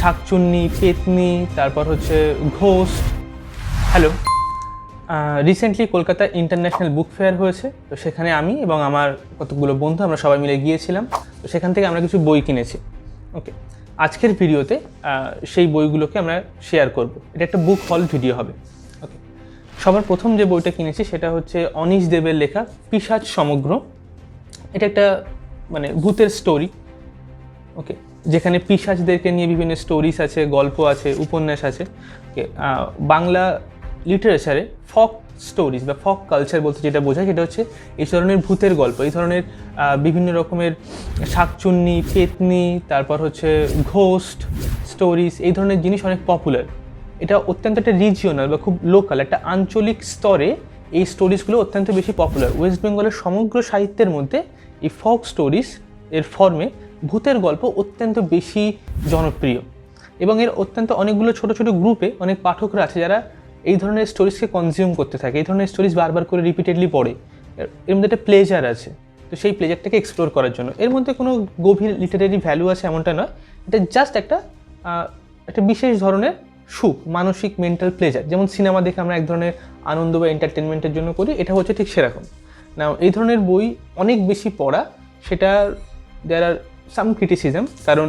শাকচুন্নি, পেতনি, তারপর হচ্ছে ghost. Hello recently Kolkata international book fair হয়েছে, তো সেখানে আমি এবং আমার কতগুলো বন্ধু আমরা সবাই মিলে গিয়েছিলাম, তো সেখান থেকে আমরা কিছু বই কিনেছি। ওকে আজকের ভিডিওতে সেই বইগুলোকে আমরা শেয়ার করব। এটা একটা বুক হল ভিডিও হবে। ওকে সবার প্রথম যে বইটা কিনেছি, সেটা হচ্ছে অনিশ দেবের লেখা পিসাজ সমগ্র। এটা একটা মানে ভূতের স্টোরি ওকে যেখানে পিসাজদেরকে নিয়ে বিভিন্ন স্টোরিজ আছে, গল্প আছে, উপন্যাস আছে বাংলা লিটারেচারে ফক স্টোরিজ বা ফক কালচার বলতে যেটা বোঝায় সেটা হচ্ছে এই ধরনের ভূতের গল্প, এই ধরনের বিভিন্ন রকমের শাকচুন্নি, পেতনি, তারপর হচ্ছে ঘোস্ট স্টোরিজ এই ধরনের জিনিস অনেক পপুলার এটা অত্যন্ত একটা রিজিওনাল বা খুব লোকাল একটা আঞ্চলিক স্তরে এই স্টোরিজগুলো অত্যন্ত বেশি পপুলার ওয়েস্ট বেঙ্গলের সমগ্র সাহিত্যের মধ্যে এই ফক স্টোরিজ এর ফর্মে ভূতের গল্প অত্যন্ত বেশি জনপ্রিয়। এবং এর অত্যন্ত অনেকগুলো ছোট ছোট গ্রুপে অনেক পাঠকরা আছে যারা এই ধরনের স্টোরিজকে কনজিউম করতে থাকে। এই ধরনের স্টোরিজ বারবার করে রিপিটেডলি পড়ে। এর- মধ্যে একটা প্লেজার আছে। তো সেই প্লেজারটাকে এক্সপ্লোর করার জন্য। এর মধ্যে কোনো গভীর লিটারারি ভ্যালু আছে এমনটা নয়। এটা জাস্ট একটা একটা বিশেষ ধরনের সুখ, মানসিক মেন্টাল প্লেজার যেমন সিনেমা দেখে আমরা এক ধরনের আনন্দ বা এন্টারটেনমেন্টের জন্য করি, এটা হচ্ছে ঠিক সেরকম। না এই ধরনের বই অনেক বেশি পড়া সেটা দেয়ার আর সাম ক্রিটিসিজম কারণ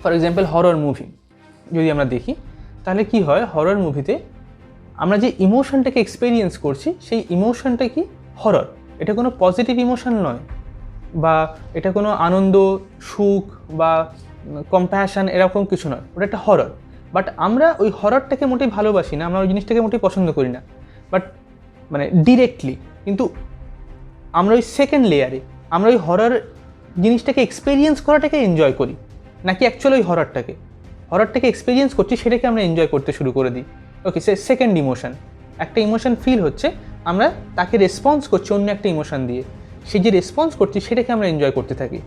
ফর এক্সাম্পল হরর মুভি যদি আমরা দেখি, তাহলে কি হয় হরর মুভিতে আমরা যে ইমোশনটাকে এক্সপেরিয়েন্স করছি, সেই ইমোশনটা কি? হরর এটা কোনো পজিটিভ ইমোশন নয়, বা এটা কোনো আনন্দ, সুখ, বা কম্প্যাশন এরকম কিছু নয়। ওটা একটা হরর বাট আমরা ওই হররটাকে মোটেই ভালোবাসি না, আমরা ওই জিনিসটাকে মোটেই পছন্দ করি না। বাট মানে ডিরেক্টলি কিন্তু আমরা ওই সেকেন্ড লেয়ারে আমরা ওই হরর জিনিসটাকে এক্সপেরিয়েন্স করাটাকে এনজয় করি। নাকি অ্যাকচুয়ালি ওই হররটাকে হররটাকে এক্সপেরিয়েন্স করছি, সেটাকে আমরা এনজয় করতে শুরু করে দিই। ওকে সে সেকেন্ড ইমোশন একটা ইমোশন ফিল হচ্ছে, আমরা তাকে রেসপন্স করছি অন্য একটা ইমোশন দিয়ে। সে যে রেসপন্স করছি, সেটাকে আমরা এনজয় করতে থাকি।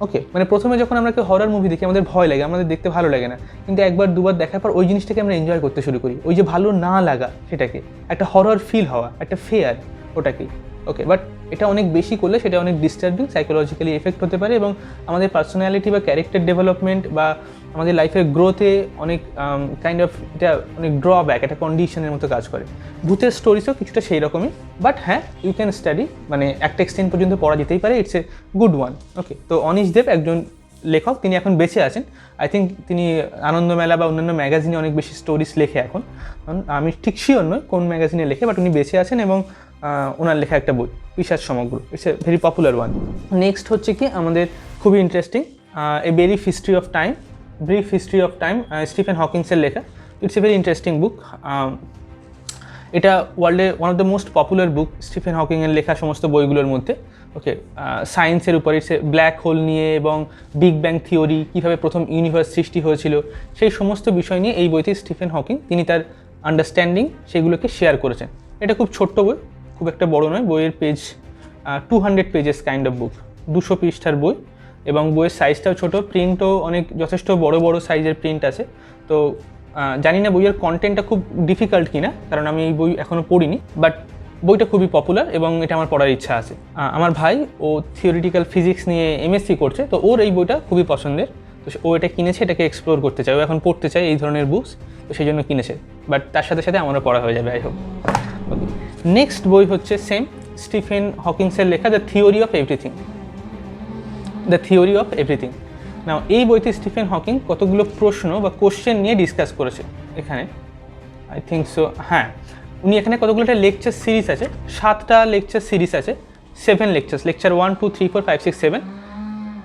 ওকে মানে প্রথমে যখন আমরা কেউ হরর মুভি দেখি, আমাদের ভয় লাগে, আমাদের দেখতে ভালো লাগে না। কিন্তু একবার, দুবার দেখার পর ওই জিনিসটাকে আমরা এনজয় করতে শুরু করি। ওই যে ভালো না লাগা, সেটাকে। একটা হরর ফিল হওয়া, একটা ফেয়ার ওটাকে। ওকে বাট এটা অনেক বেশি করলে সেটা অনেক ডিস্টার্বিং সাইকোলজিক্যালি এফেক্ট হতে পারে এবং আমাদের পার্সোনালিটি বা ক্যারেক্টার ডেভেলপমেন্ট বা আমাদের লাইফের গ্রোথে অনেক কাইন্ড অফ এটা অনেক ড্রব্যাক একটা কন্ডিশনের মতো কাজ করে। ভূতের স্টোরিজও কিছুটা সেই রকমই বাট হ্যাঁ ইউ ক্যান স্টাডি মানে একটা এক্সটেন্ট পর্যন্ত পড়া যেতেই পারে it's a good one okay তো অনিশ দেব একজন লেখক, তিনি এখন বেঁচে আছেন। আই থিঙ্ক তিনি আনন্দমেলা বা অন্যান্য ম্যাগাজিনে অনেক বেশি স্টোরিজ লেখে এখন। আমি ঠিক শিওর নয় কোন ম্যাগাজিনে লেখে বাট উনি বেঁচে আছেন এবং ওনার লেখা একটা বই পিসাজ সমগ্র। It's a very popular one next হচ্ছে কি, আমাদের খুবই interesting a brief history of time brief history of time Stephen হকিংসের লেখা। It's a very interesting book এটা ওয়ার্ল্ডে one of the most popular book Stephen হকিংয়ের লেখা সমস্ত বইগুলোর মধ্যে। ওকে সায়েন্সের উপরে সে ব্ল্যাক হোল নিয়ে এবং বিগ ব্যাং থিওরি কীভাবে প্রথম ইউনিভার্স সৃষ্টি হয়েছিল, সেই সমস্ত বিষয় নিয়ে এই বইতে স্টিফেন হকিং তিনি তার আন্ডারস্ট্যান্ডিং সেগুলোকে শেয়ার করেছেন। এটা খুব ছোট্ট বই খুব একটা বড় নয়, বইয়ের page two hundred pages kind of book দুশো পৃষ্ঠার বই এবং বইয়ের সাইজটাও ছোট প্রিন্টও অনেক, যথেষ্ট বড় বড় সাইজের প্রিন্ট আছে। তো জানি না বইয়ের কন্টেন্টটা খুব ডিফিকাল্ট কিনা, কারণ আমি এই বই এখনও পড়িনি বাট বইটা খুবই পপুলার এবং এটা আমার পড়ার ইচ্ছা আছে। আমার ভাই, ও থিওরিটিক্যাল ফিজিক্স নিয়ে এমএসসি করছে, তো ওর এই বইটা খুবই পছন্দের। তো ও এটা কিনেছে, এটাকে এক্সপ্লোর করতে চায়। ও এখন পড়তে চায় এই ধরনের বুকস তো সেই জন্য কিনেছে। বাট তার সাথে সাথে আমারও পড়া হয়ে যাবে আই হোপ নেক্সট বই হচ্ছে সেম স্টিফেন হকিংসের লেখা the theory of everything the theory of everything now এই বইতে স্টিফেন হকিং কতগুলো প্রশ্ন বা কোশ্চেন নিয়ে ডিসকাস করেছে এখানে? আই থিঙ্ক সো হ্যাঁ। উনি এখানে কতগুলো একটা লেকচার সিরিজ আছে, সাতটা লেকচার সিরিজ আছে seven lectures lecture one two three four five six seven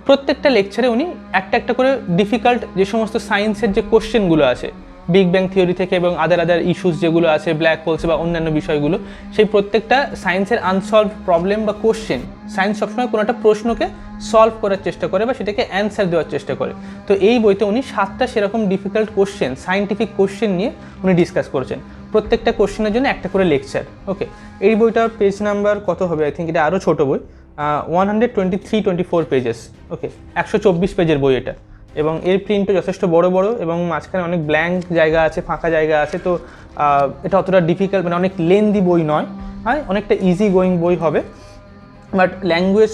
প্রত্যেকটা লেকচারে উনি একটা একটা করে ডিফিকাল্ট যে সমস্ত সায়েন্সের যে কোশ্চেনগুলো আছে বিগ ব্যাং থিওরি থেকে এবং আদার আদার ইস্যুস যেগুলো আছে ব্ল্যাক হোলস বা অন্যান্য বিষয়গুলো, সেই প্রত্যেকটা সায়েন্সের আনসলভ প্রবলেম বা কোশ্চেন সায়েন্স সবসময় কোনো একটা প্রশ্নকে সলভ করার চেষ্টা করে বা সেটাকে অ্যান্সার দেওয়ার চেষ্টা করে। তো এই বইতে উনি সাতটা সেরকম ডিফিকাল্ট কোশ্চেন সায়েন্টিফিক কোশ্চেন নিয়ে উনি ডিসকাস করেছেন। প্রত্যেকটা কোশ্চেনের জন্য একটা করে লেকচার ওকে এই বইটার পেজ নাম্বার কত হবে? আই থিঙ্ক এটা আরও ছোটো বই one hundred twenty three twenty four pages okay একশো চব্বিশ পেজের বই এটা। এবং এর প্রিন্টও যথেষ্ট বড় বড় এবং মাঝখানে অনেক ব্ল্যাঙ্ক জায়গা আছে, ফাঁকা জায়গা আছে। তো এটা অতটা ডিফিকাল্ট মানে অনেক লেন্দি বই নয়। হয়, অনেকটা ইজি গোয়িং বই হবে। বাট ল্যাঙ্গুয়েজ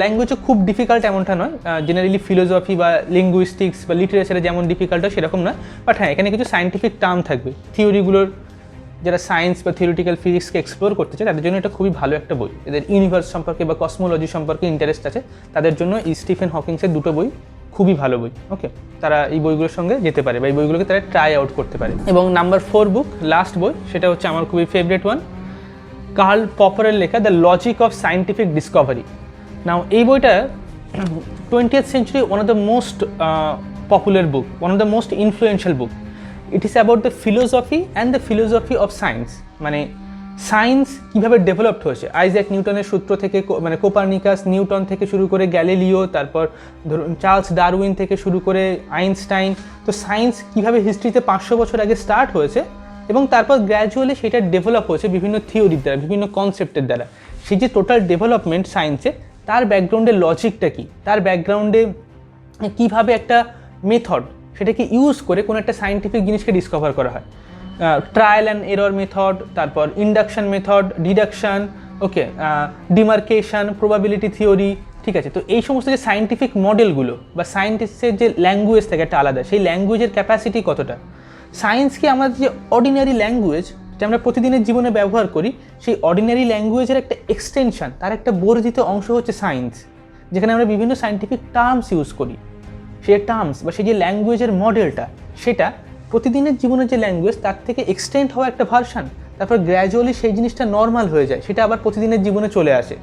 ল্যাঙ্গুয়েজও খুব ডিফিকাল্ট এমনটা নয়। জেনারেলি ফিলোসফি বা লিঙ্গুইস্টিক্স বা লিটারেচারে যেমন ডিফিকাল্ট হয় সেরকম নয়। বাট হ্যাঁ এখানে কিছু সায়েন্টিফিক টার্ম থাকবে। থিওরিগুলোর যারা সায়েন্স বা থিওরিটিক্যাল ফিজিক্সকে এক্সপ্লোর করতে চায়, তাদের জন্য এটা খুবই ভালো একটা বই। এদের ইউনিভার্স সম্পর্কে বা কসমোলজি সম্পর্কে ইন্টারেস্ট আছে। তাদের জন্য স্টিফেন হকিংসের দুটো বই খুবই ভালো বই ওকে তারা এই বইগুলোর সঙ্গে যেতে পারে বা এই বইগুলোকে তারা ট্রাই আউট করতে পারে। এবং নাম্বার ফোর বুক লাস্ট বই, সেটা হচ্ছে আমার খুবই ফেভারিট ওয়ান কার্ল পপারের লেখা the logic of scientific discovery now এই বইটা twentieth century one of the most popular book one of the most influential book it is about the philosophy and the philosophy of science মানে science কীভাবে developed হয়েছে? Isaac নিউটনের সূত্র থেকে মানে Copernicus, Newton থেকে শুরু করে গ্যালিলিও, তারপর ধরুন চার্লস ডারউইন থেকে শুরু করে আইনস্টাইন। তো সায়েন্স কীভাবে হিস্ট্রিতে পাঁচশো বছর আগে স্টার্ট হয়েছে এবং তারপর গ্র্যাজুয়ালি সেটা ডেভেলপ হয়েছে বিভিন্ন থিওরির দ্বারা, বিভিন্ন কনসেপ্টের দ্বারা। সেই যে টোটাল ডেভেলপমেন্ট সায়েন্সে তার ব্যাকগ্রাউন্ডে লজিকটা কী? তার ব্যাকগ্রাউন্ডে কীভাবে একটা মেথড সেটাকে ইউজ করে কোনো একটা সায়েন্টিফিক জিনিসকে ডিসকভার করা হয়? ট্রায়াল অ্যান্ড এরর মেথড তারপর induction method deduction okay demarcation probability theory ঠিক আছে? তো এই সমস্ত যে সায়েন্টিফিক মডেলগুলো বা সায়েন্টিস্টের যে ল্যাঙ্গুয়েজ থাকে একটা আলাদা, সেই ল্যাঙ্গুয়েজের ক্যাপাসিটি কতটা? সায়েন্সকে আমাদের যে অর্ডিনারি ল্যাঙ্গুয়েজ যেটা আমরা প্রতিদিনের জীবনে ব্যবহার করি, সেই অর্ডিনারি ল্যাঙ্গুয়েজের একটা এক্সটেনশন তার একটা বর্ধিত অংশ হচ্ছে সায়েন্স যেখানে আমরা বিভিন্ন সায়েন্টিফিক টার্মস ইউজ করি। সেই টার্মস বা সেই যে ল্যাঙ্গুয়েজের মডেলটা সেটা প্রতিদিনের জীবনের যে ল্যাঙ্গুয়েজ তার থেকে এক্সটেন্ড হওয়া একটা ভার্সান তারপর গ্র্যাজুয়ালি সেই জিনিসটা নর্মাল হয়ে যায়, সেটা আবার প্রতিদিনের জীবনে চলে আসে।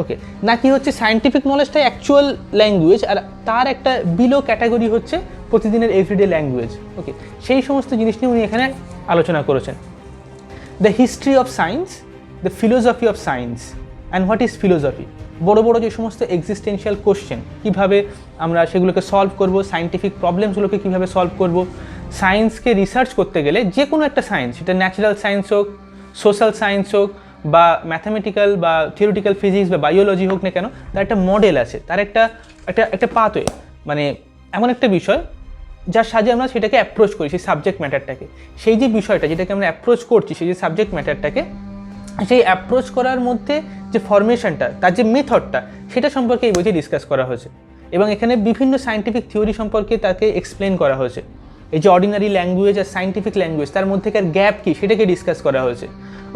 ওকে নাকি হচ্ছে সায়েন্টিফিক নলেজটা অ্যাকচুয়াল ল্যাঙ্গুয়েজ আর তার একটা বিলো ক্যাটাগরি হচ্ছে প্রতিদিনের এভরিডে ল্যাঙ্গুয়েজ ওকে সেই সমস্ত জিনিস নিয়ে উনি এখানে আলোচনা করেছেন। The history of science the philosophy of science and what is philosophy বড় বড় যে সমস্ত এক্সিস্টেন্সিয়াল কোশ্চেন কীভাবে আমরা সেগুলোকে সলভ করব সায়েন্টিফিক প্রবলেমসগুলোকে কীভাবে সলভ করব সায়েন্সকে রিসার্চ করতে গেলে যে কোনো একটা সায়েন্স সেটা ন্যাচারাল সায়েন্স হোক সোশ্যাল সায়েন্স হোক, বা ম্যাথামেটিক্যাল বা থিওরিটিক্যাল ফিজিক্স বা বায়োলজি হোক না কেন, তার একটা মডেল আছে, তার একটা একটা একটা পাথওয়ে মানে এমন একটা বিষয় যার সাহায্যে আমরা সেটাকে অ্যাপ্রোচ করি, সেই সাবজেক্ট ম্যাটারটাকে সেই যে বিষয়টা যেটাকে আমরা অ্যাপ্রোচ করছি, সেই যে সাবজেক্ট ম্যাটারটাকে সেই অ্যাপ্রোচ করার মধ্যে যে ফরমেশনটা তার যে মেথডটা সেটা সম্পর্কে এই বইতে ডিসকাস করা হয়েছে। এবং এখানে বিভিন্ন সায়েন্টিফিক থিওরি সম্পর্কে তাকে এক্সপ্লেন করা হয়েছে। এই যে অর্ডিনারি ল্যাঙ্গুয়েজ আর সায়েন্টিফিক ল্যাঙ্গুয়েজ তার মধ্যেকার গ্যাপ কী? সেটাকে ডিসকাস করা হয়েছে।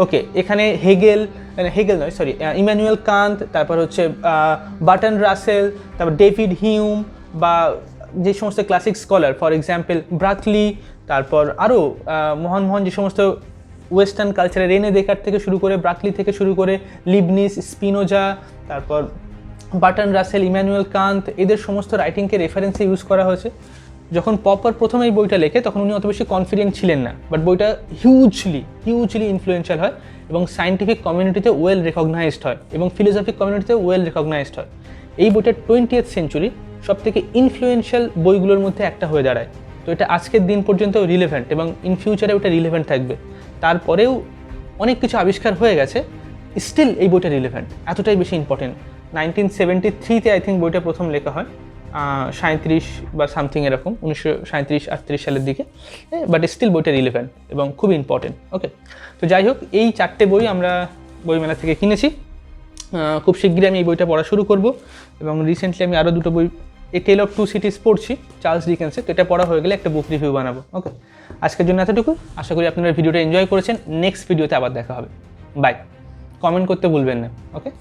ওকে এখানে হেগেল মানে হেগেল নয় সরি ইম্যানুয়েল কান্ত তারপর হচ্ছে বাটন রাসেল তারপর ডেভিড হিউম বা যে সমস্ত classic scholar for example Berkeley তারপর আরও মহান মহান যে সমস্ত ওয়েস্টার্ন কালচারে রেনে দেকার থেকে শুরু করে ব্রাকলি থেকে শুরু করে লিবনিস স্পিনোজা তারপর বাটন রাসেল ইম্যানুয়েল কান্ত এদের সমস্ত রাইটিংকে রেফারেন্সে ইউজ করা হয়েছে। যখন পপার প্রথম এই বইটা লেখে, তখন উনি অত বেশি কনফিডেন্ট ছিলেন না। বাট বইটা হিউজলি হিউজলি ইনফ্লুয়েন্সিয়াল হয় এবং সায়েন্টিফিক কমিউনিটিতে ওয়েল রেকগনাইজড হয় এবং ফিলোসফিক কমিউনিটিতে ওয়েল রেকগনাইজড হয়। এই বইটা টোয়েন্টিয়েথ সেঞ্চুরি সব থেকে ইনফ্লুয়েন্সিয়াল বইগুলোর মধ্যে একটা হয়ে দাঁড়ায়। তো এটা আজকের দিন পর্যন্ত রিলেভেন্ট এবং ইন ফিউচারে ওটা রিলেভেন্ট থাকবে। তারপরেও অনেক কিছু আবিষ্কার হয়ে গেছে স্টিল এই বইটা রিলেভেন্ট এতটাই বেশি ইম্পর্টেন্ট নাইনটিন সেভেন্টি থ্রিতে আই থিঙ্ক বইটা প্রথম লেখা হয়। সাঁত্রিশ বা সামথিং এরকম, উনিশশো সাঁত্রিশ আটত্রিশ সালের দিকে বাট স্টিল বইটা রিলেভেন্ট এবং খুব ইম্পর্টেন্ট ওকে তো যাই হোক, এই চারটে বই আমরা বইমেলা থেকে কিনেছি। খুব শিগগিরই আমি এই বইটা পড়া শুরু করব এবং রিসেন্টলি আমি আরও দুটো বই এই টেল অফ টু সিটিস পড়ছি চার্লস ডিকেন্সে তো এটা পড়া হয়ে গেলে একটা বুক রিভিউ বানাবো ওকে আজকের জন্য এতটুকু। আশা করি আপনারা ভিডিওটা এনজয় করেছেন। নেক্সট ভিডিওতে আবার দেখা হবে। বাই কমেন্ট করতে ভুলবেন না ওকে